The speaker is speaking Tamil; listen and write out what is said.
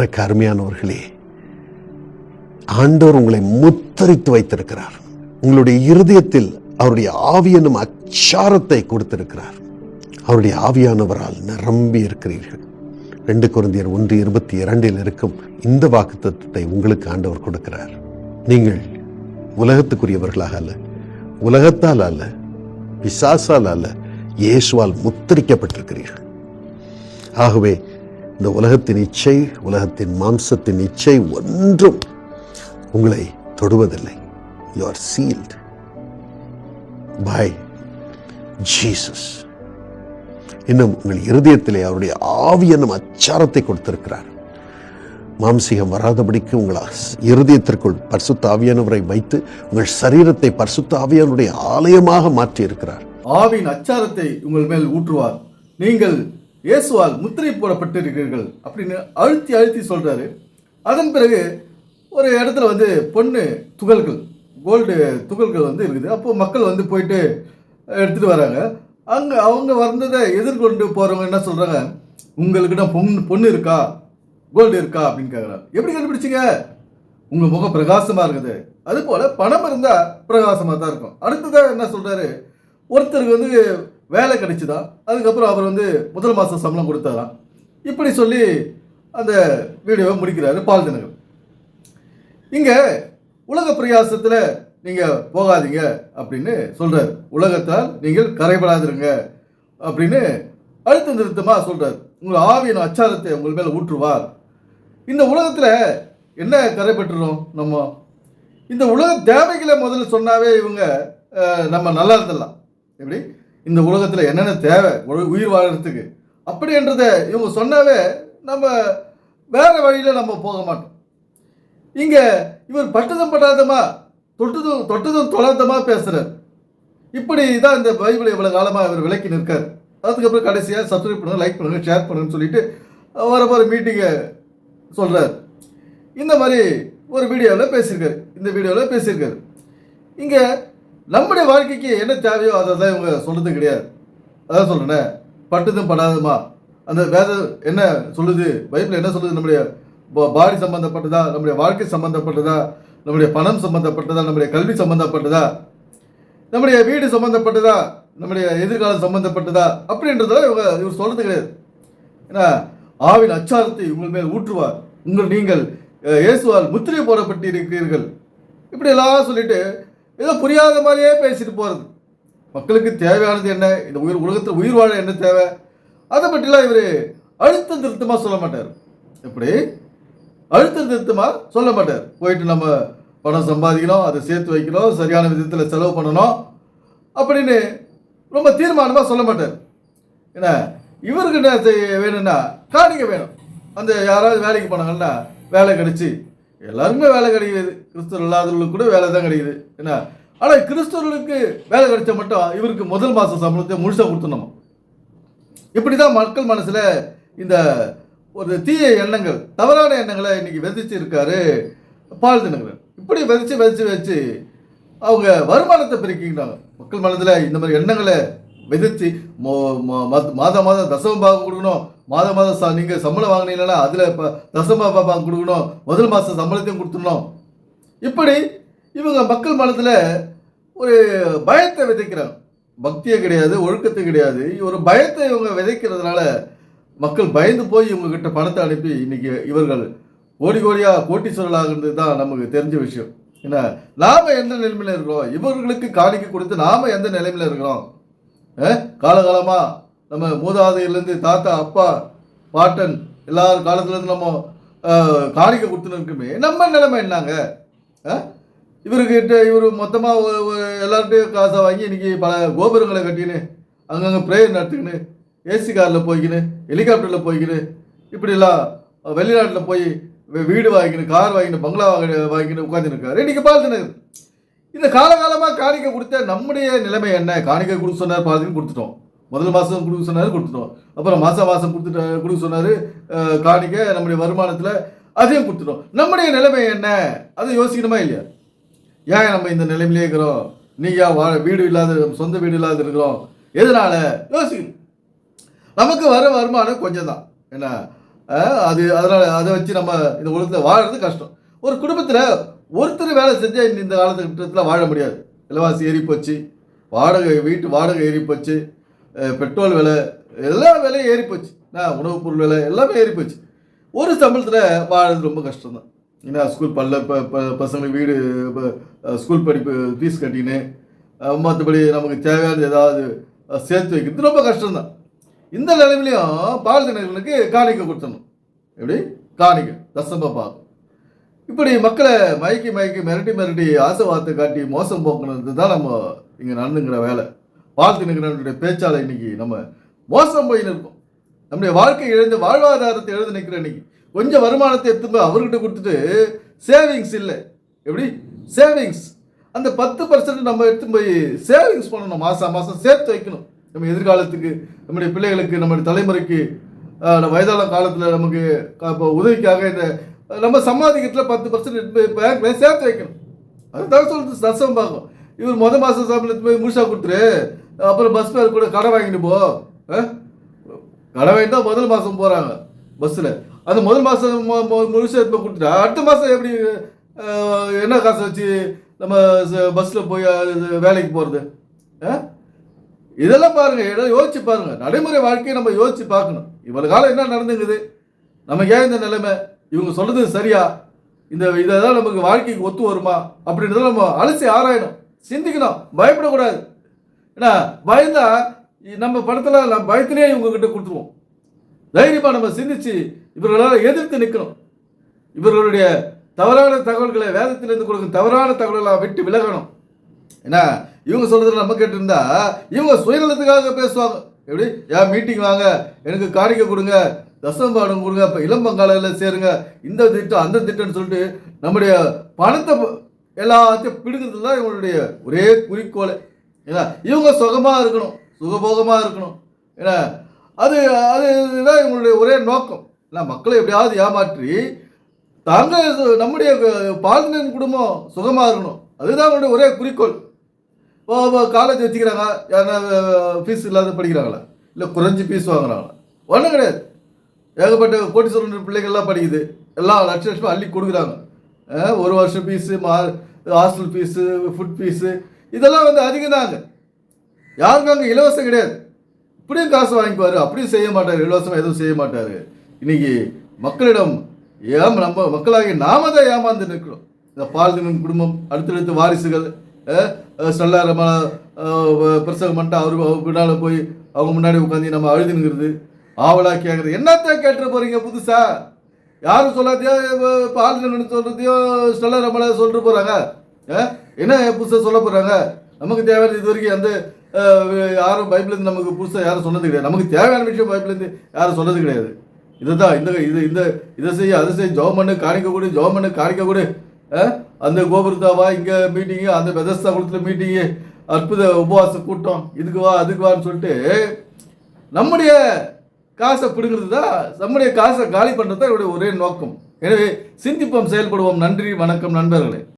எனக்கு அருமையானவர்களே ஆண்டவர் உங்களை முத்தரித்து வைத்திருக்கிறார். உங்களுடைய இருதயத்தில் அவருடைய ஆவியனும் அச்சாரத்தை கொடுத்திருக்கிறார். அவருடைய ஆவியானவரால் நிரம்பி இருக்கிறீர்கள். ரெண்டு குருந்தியர் ஒன்று இருபத்தி இரண்டில் இருக்கும் இந்த வாக்குத்தத்தத்தை உங்களுக்கு ஆண்டவர் கொடுக்கிறார். நீங்கள் உலகத்துக்குரியவர்களாக அல்ல உலகத்தால் அல்ல பிசாசால் அல்ல இயேசுவால் முத்தரிக்கப்பட்டிருக்கிறீர்கள். ஆகவே இந்த உலகத்தின் இச்சை உலகத்தின் மாம்சத்தின் இச்சை ஒன்றும் உங்களை தொடுவதில்லை. You are shielded by Jesus இன்னும் உங்கள் இருதயத்திலே அவருடைய ஆவி என்னும் அச்சாரத்தை கொடுத்திருக்கிறார். மாம்சீகம் வராதபடிக்கு உங்கள் இருதயத்திற்குள் பரிசுத்த ஆவியானவரை வைத்து உங்கள் சரீரத்தை பரிசுத்த ஆவியானுடைய ஆலயமாக மாற்றி இருக்கிறார் ஆவின் அச்சாரத்தை உங்கள் மேல் ஊற்றுவார். நீங்கள் இயேசுவால் முத்திரை போடப்பட்டிருக்கிறீர்கள் அப்படின்னு அழுத்தி அழுத்தி சொல்கிறாரு அதன் பிறகு ஒரு இடத்துல வந்து பொண்ணு துகள்கள் கோல்டு துகள்கள் வந்து இருக்குது. அப்போது மக்கள் வந்து போயிட்டு எடுத்துகிட்டு வராங்க. அங்கே அவங்க வந்ததை எதிர்கொண்டு போகிறவங்க என்ன சொல்கிறாங்க உங்கள்கிட்ட பொண்ணு பொண்ணு இருக்கா? கோல்டு இருக்கா? அப்படின்னு கேட்குறாங்க எப்படி கண்டுபிடிச்சிங்க? உங்கள் முகம் பிரகாசமாக இருக்குது. அதுபோல் பணம் இருந்தால் பிரகாசமாக தான் இருக்கும். அடுத்ததாக என்ன சொல்கிறாரு ஒருத்தருக்கு வந்து வேலை கிடைச்சிதா? அதுக்கப்புறம் அவர் வந்து முதல் மாதம் சம்பளம் கொடுத்தாராம் இப்படி சொல்லி அந்த வீடியோவை முடிக்கிறாரு பால் தினகர் இங்கே உலக பிரயாசத்தில் நீங்கள் போகாதீங்க அப்படின்னு சொல்கிறார் உலகத்தால் நீங்கள் கரைபடாதிருங்க அப்படின்னு அழுத்த நிறுத்தமாக சொல்கிறார் உங்கள் ஆவியின் அச்சாரத்தை உங்கள் மேலே ஊற்றுவார். இந்த உலகத்தில் என்ன கரைபெற்றுறோம் நம்ம? இந்த உலக தேவைகளை முதல்ல சொன்னாவே இவங்க நம்ம நல்லா இருந்துடலாம் எப்படி? இந்த உலகத்தில் என்னென்ன தேவை? உயிர் வாழறதுக்கு. அப்படின்றத இவங்க சொன்னாவே நம்ம வேறு வழியில் நம்ம போக மாட்டோம். இங்கே இவர் பட்டதும் படாதமா தொட்டதும் தொட்டதும் தொடாதமாக பேசுகிறார் இப்படி தான் இந்த பைபிளை இவ்வளோ காலமாக இவர் விளக்கி நிற்கார். அதுக்கப்புறம் கடைசியாக சப்ஸ்கிரைப் பண்ணுங்கள் லைக் பண்ணுங்கள் ஷேர் பண்ணுங்கன்னு சொல்லிட்டு வர போகிற மீட்டிங்கை சொல்கிறார் இந்த மாதிரி ஒரு வீடியோவில் பேசியிருக்காரு. இந்த வீடியோவில் பேசியிருக்காரு. இங்கே நம்முடைய வாழ்க்கைக்கு என்ன தேவையோ அதை தான் இவங்க சொல்கிறது கிடையாது. அதான் சொல்கிறேனே பட்டுதும் படாதுமா? அந்த வேதம் என்ன சொல்லுது? பைபிள் என்ன சொல்லுது? நம்முடைய பாடி சம்பந்தப்பட்டதா? நம்முடைய வாழ்க்கை சம்பந்தப்பட்டதா? நம்முடைய பணம் சம்பந்தப்பட்டதா? நம்முடைய கல்வி சம்பந்தப்பட்டதா? நம்முடைய வீடு சம்பந்தப்பட்டதா? நம்முடைய எதிர்காலம் சம்பந்தப்பட்டதா? அப்படின்றதெல்லாம் இவங்க இவர் சொல்றது கிடையாது. ஏன்னா ஆவின் அச்சாரத்தை உங்கள் மேல் ஊற்றுவார். உங்கள் நீங்கள் இயேசுவால் முத்திரை போடப்பட்டு இருக்கிறீர்கள் இப்படி எல்லாம் சொல்லிட்டு ஏதோ புரியாத மாதிரியே பேசிட்டு போகிறது மக்களுக்கு தேவையானது என்ன? இந்த உயிர் உலகத்தில் உயிர் வாழ என்ன தேவை? அதை பற்றிலாம் இவர் அழுத்த திருத்தமாக சொல்ல மாட்டார். எப்படி? அழுத்த திருத்தமாக சொல்ல மாட்டார். போயிட்டு நம்ம பணம் சம்பாதிக்கணும் அதை சேர்த்து வைக்கணும் சரியான விதத்தில் செலவு பண்ணணும் அப்படின்னு ரொம்ப தீர்மானமாக சொல்ல மாட்டார். ஏன்னா இவருக்கு என்ன செய்ய வேணும்னா காணிக்க வேணும். அந்த யாராவது வேலைக்கு போனாங்கன்னா வேலை கிடச்சி எல்லாருக்குமே வேலை கிடைக்குது. கிறிஸ்தவர் இல்லாதவர்களுக்கு கூட வேலை தான் கிடைக்குது. என்ன? ஆனால் கிறிஸ்தவர்களுக்கு வேலை கிடைச்சா மட்டும் இவருக்கு முதல் மாத சம்பளத்தை முழுசாக கொடுத்துடணும்? இப்படி தான் மக்கள் மனசில் இந்த ஒரு தீய எண்ணங்கள் தவறான எண்ணங்களை இன்னைக்கு விதைச்சு இருக்காரு பால் தினகரன். இப்படி விதைச்சு விதைச்சு வச்சு அவங்க வருமானத்தை பெருக்கிக்கிட்டாங்க. மக்கள் மனதில் இந்த மாதிரி எண்ணங்களை விதைச்சு மோ- மாதம் மாதம் தசம பாகம் கொடுக்கணும் மாதம் மாதம் சா நீங்கள் சம்பளம் வாங்கினீங்கன்னா அதில் இப்போ தசம பாபாங்க கொடுக்கணும். முதல் மாதம் சம்பளத்தையும் கொடுத்துடணும். இப்படி இவங்க மக்கள் மனதில் ஒரு பயத்தை விதைக்கிறாங்க. பக்தியே கிடையாது ஒழுக்கத்தை கிடையாது. ஒரு பயத்தை இவங்க விதைக்கிறதுனால மக்கள் பயந்து போய் இவங்கக்கிட்ட பணத்தை அனுப்பி இன்னைக்கு இவர்கள் கோடி கோடியா கோட்டீஸ்வரர்களாகிறது தான் நமக்கு தெரிஞ்ச விஷயம். என்ன? நாம் எந்த நிலைமையில் இருக்கிறோம்? இவர்களுக்கு காணிக்கை கொடுத்து நாம் எந்த நிலைமையில் இருக்கிறோம்? காலகாலமாக நம்ம மூதாதையிலேருந்து தாத்தா அப்பா பாட்டன் எல்லார் காலத்துலேருந்து நம்ம காணிக்க காணிக்கை கொடுத்துன்னு நம்ம நிலைமை என்னங்க? இவர்கிட்ட இவர் மொத்தமாக எல்லார்ட்டையும் காசை வாங்கி இன்னைக்கு பல கோபுரங்களை கட்டின்னு அங்கங்கே ப்ரேயர் நடத்துக்கின்னு ஏசி காரில் போய்க்கின்னு ஹெலிகாப்டரில் போய்க்கின்னு இப்படிலாம் வெளிநாட்டில் போய் வீடு வாங்கிக்கணும் கார் வாங்கினு பங்களா வாங்கி வாங்கின்னு உட்காந்துருக்காரு இன்றைக்கி பார்த்துன்னு இந்த காலகாலமாக காணிக்கை கொடுத்த நம்முடைய நிலைமை என்ன? காணிக்கை கொடுத்து சொன்னார் பார்த்துன்னு கொடுத்துட்டோம். முதல் மாதம் கொடுக்க சொன்னார் கொடுத்துட்டோம். அப்புறம் மாதம் மாதம் கொடுத்துட்டு கொடுக்க சொன்னார் காணிக்கை நம்முடைய வருமானத்தில் அதையும் கொடுத்துட்டோம். நம்முடைய நிலைமை என்ன? அதை யோசிக்கணுமா இல்லையா? ஏன் நம்ம இந்த நிலைமையிலே இருக்கிறோம்? நீயா வாழ வீடு இல்லாத சொந்த வீடு இல்லாத இருக்கிறோம். எதனால? யோசிக்கணும். நமக்கு வர வருமானம் கொஞ்சம் தான் என்ன அது அதனால் அதை வச்சு நம்ம இந்த உலகத்தில் வாழறது கஷ்டம். ஒரு குடும்பத்தில் ஒருத்தர் வேலை செஞ்சால் இந்த காலகட்டத்தில் வாழ முடியாது. விலைவாசி ஏறி போச்சு வாடகை வீட்டு வாடகை ஏறி போச்சு பெட்ரோல் விலை எல்லா விலையும் ஏறி போச்சு. நான் உணவுப் பொருள் விலை எல்லாமே ஏறி போச்சு. ஒரு சம்பளத்தில் வாழறது ரொம்ப கஷ்டம் தான் ஏன்னா ஸ்கூல் பல்ல பசங்களுக்கு வீடு ஸ்கூல் படிப்பு ஃபீஸ் கட்டின்னு மற்றபடி நமக்கு தேவையானது ஏதாவது சேர்த்து வைக்கிறது ரொம்ப கஷ்டம்தான். இந்த நிலைமையிலையும் பாலத்தினர்களுக்கு காணிக்கை கொடுத்தணும். எப்படி? காணிக்கை தசம பாகம் இப்படி மக்களை மயக்கி மயக்கி மிரட்டி மிரட்டி ஆசை வார்த்தை காட்டி மோசம் போக்குனது தான் நம்ம இங்கே நடந்துங்கிற வேலை. வாழ்த்து தினக்கிறவனுடைய பேச்சால இன்னைக்கு நம்ம மோசம் போய் நிற்கும். நம்முடைய வாழ்க்கை இழந்து வாழ்வாதாரத்தை எழுந்து நிற்கிற இன்னைக்கு. கொஞ்சம் வருமானத்தை எடுத்து போய் அவர்கிட்ட கொடுத்துட்டு சேவிங்ஸ் இல்லை. எப்படி? சேவிங்ஸ் அந்த பத்து பர்சன்ட் நம்ம எடுத்து போய் சேவிங்ஸ் பண்ணணும் மாதம் மாதம் சேர்த்து வைக்கணும். நம்ம எதிர்காலத்துக்கு நம்முடைய பிள்ளைகளுக்கு நம்முடைய தலைமுறைக்கு நம்ம வயதான காலத்தில் நமக்கு இப்போ உதவிக்காக இந்த நம்ம சம்பாதிக்கிறதுல பத்து பர்சன்ட் பேங்க்ல சேர்த்து வைக்கணும். அதுதான் சொல்றது தசம் பார்க்கும் இவர் மொதல் மாதம் சம்பளத்து போய் முழுசாக கொடுத்துரு. அப்புறம் பஸ் பேர் கூட கடை வாங்கிட்டு போ. ஆ? கடை வாங்கிட்டு தான் முதல் மாதம் போகிறாங்க பஸ்ஸில் அந்த முதல் மாதம் முழுசாக இப்போ கொடுத்துட்டா? அடுத்த மாதம் எப்படி என்ன காசு வச்சு நம்ம பஸ்ஸில் போய் வேலைக்கு போகிறது இதெல்லாம் பாருங்கள் இடம் யோசிச்சு பாருங்கள் நடைமுறை வாழ்க்கையை நம்ம யோசிச்சு பார்க்கணும். இவ்வளோ காலம் என்ன நடந்துங்குது? நமக்கு ஏன் இந்த நிலைமை? இவங்க சொல்கிறது சரியா? இந்த இதெல்லாம் நமக்கு வாழ்க்கைக்கு ஒத்து வருமா? அப்படின்றத நம்ம அலசி ஆராயணும். சிந்திக்கணும். பயப்படக்கூடாது. ஏன்னா பயந்தா நம்ம படத்துல நம்ம பயத்திலேயே இவங்ககிட்ட கொடுத்துருவோம். தைரியமா நம்ம சிந்திச்சு இவர்களால் எதிர்த்து நிற்கணும் இவர்களுடைய தவறான தகவல்களை வேதத்திலிருந்து கொடுக்கும் தவறான தகவல்களை விட்டு விலகணும். ஏன்னா இவங்க சொல்கிறது நம்ம கேட்டிருந்தா இவங்க சுயநலத்துக்காக பேசுவாங்க. எப்படி? ஏன் மீட்டிங் வாங்க. எனக்கு காணிக்கை கொடுங்க. தசம்பாடம் கொடுங்க. இப்போ இளம்பங்காலையில் சேருங்க. இந்த திட்டம் அந்த திட்டம்னு சொல்லிட்டு நம்முடைய பணத்தை எல்லாத்தையும் பிடிக்கிறது தான் இவங்களுடைய ஒரே குறிக்கோள். ஏன்னா இவங்க சுகமாக இருக்கணும். சுகபோகமாக இருக்கணும். ஏன்னா அது அது இதுதான் இவங்களுடைய ஒரே நோக்கம். ஏன்னா மக்களை எப்படியாவது ஏமாற்றி தாங்க நம்முடைய பால்தினன் குடும்பம் சுகமாக இருக்கணும். அதுதான் அவங்களுடைய ஒரே குறிக்கோள். இப்போ காலேஜ் வச்சுக்கிறாங்க. யாருன்னா ஃபீஸ் இல்லாத படிக்கிறாங்களா? இல்லை குறைஞ்சி ஃபீஸ் வாங்குறாங்களா? ஒன்றும் கிடையாது. ஏகப்பட்ட கோட்டீஸ்வரன் பிள்ளைகள்லாம் படிக்குது. எல்லாம் லட்ச லட்சமாக அள்ளி கொடுக்குறாங்க. ஒரு வருஷம் ஃபீஸு மா ஹாஸ்டல் ஃபீஸு ஃபுட் ஃபீஸு இதெல்லாம் வந்து அதிகம் தாங்க யாருக்கும் அங்கே இலவசம் கிடையாது. இப்படியும் காசு வாங்கிக்குவார் அப்படியும் செய்ய மாட்டார் இலவசமாக எதுவும் செய்ய மாட்டார். இன்னைக்கு மக்களிடம் ஏம் நம்ம மக்களாகி நாம தான் ஏமாந்து நிற்கிறோம். இந்த பால்தினன் குடும்பம் அடுத்தடுத்த வாரிசுகள் ஸ்டெல்லாரமா பிரசவம் பண்ணிட்டு அவர் பின்னால் போய் அவங்க முன்னாடி உட்காந்து நம்ம அழுதுங்கிறது ஆவலா கேட்குறது என்னத்தான் கேட்டுற போகிறீங்க புதுசாக யாரும் சொல்லாதையோ பால்தினன் சொல்றதையோ ஸ்டெல்லாரமலை சொல்லிட்டு போறாங்க. என்ன புதுசாக சொல்ல போறாங்க? நமக்கு தேவையான இது வரைக்கும் எந்த யாரும் பைப்லேருந்து நமக்கு புதுசாக யாரும் சொன்னது கிடையாது. நமக்கு தேவையான விஷயம் பைப்லேருந்து யாரும் சொன்னது கிடையாது. இதுதான் இந்த இது இந்த இதை செய்ய அதை செய்ய ஜோம் பண்ணு காணிக்க கொடு ஜோம் பண்ணு அந்த கோபுரத்தை வா அந்த கோபுரத்தாவா இங்கே மீட்டிங்கு அந்த பெதஸ்தா குளத்தில் மீட்டிங்கு அற்புத உபவாச கூட்டம் இதுக்கு வா அதுக்கு வான்னு சொல்லிட்டு நம்முடைய காசை பிடுங்கிறது தான் நம்முடைய காசை காலி பண்ணுறது தான் இவருடைய ஒரே நோக்கம். எனவே சிந்திப்போம் செயல்படுவோம். நன்றி வணக்கம் நண்பர்களே.